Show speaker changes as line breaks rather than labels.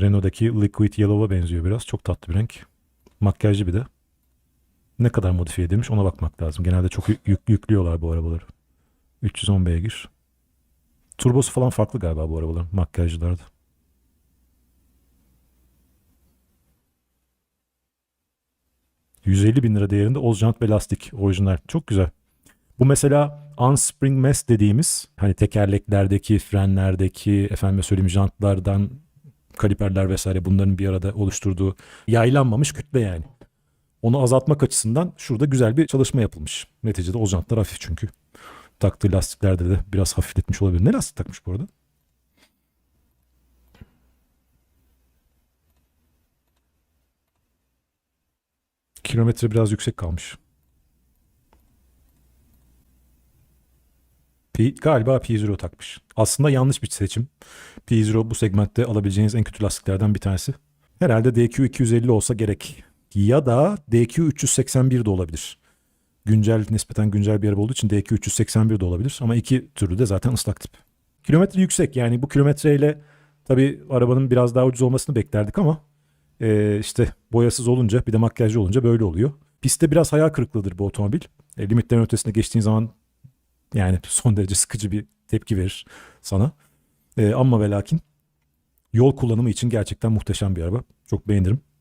Renault'daki Liquid Yellow'a benziyor biraz. Çok tatlı bir renk. Makyajlı bir de. Ne kadar modifiye edilmiş ona bakmak lazım. Genelde çok yük- yük- yüklüyorlar bu arabaları. 310 beygir. Turbosu falan farklı galiba bu arabaların makyajcılarda. ...150 bin lira değerinde Oz jant ve lastik orijinal. Çok güzel. Bu mesela unspring mass dediğimiz hani tekerleklerdeki, frenlerdeki, efendime söyleyeyim jantlardan kaliperler vesaire bunların bir arada oluşturduğu yaylanmamış kütle yani. Onu azaltmak açısından şurada güzel bir çalışma yapılmış. Neticede o jantlar hafif çünkü. Taktığı lastiklerde de biraz hafifletmiş olabilir. Ne lastik takmış bu arada? Kilometre biraz yüksek kalmış. Galiba P0 takmış. Aslında yanlış bir seçim. P0 bu segmentte alabileceğiniz en kötü lastiklerden bir tanesi. Herhalde DQ 250 olsa gerek. Ya da DQ 381 de olabilir. Güncel, nispeten güncel bir araba olduğu için DQ 381 de olabilir. Ama iki türlü de zaten ıslak tip. Kilometre yüksek yani bu kilometreyle tabii arabanın biraz daha ucuz olmasını beklerdik ama eee, işte boyasız olunca bir de makyajlı olunca böyle oluyor. Pistte biraz hayal kırıklığıdır bu otomobil. E, limitlerin ötesine geçtiğin zaman yani son derece sıkıcı bir tepki verir sana. E, ama ve lakin yol kullanımı için gerçekten muhteşem bir araba. Çok beğenirim.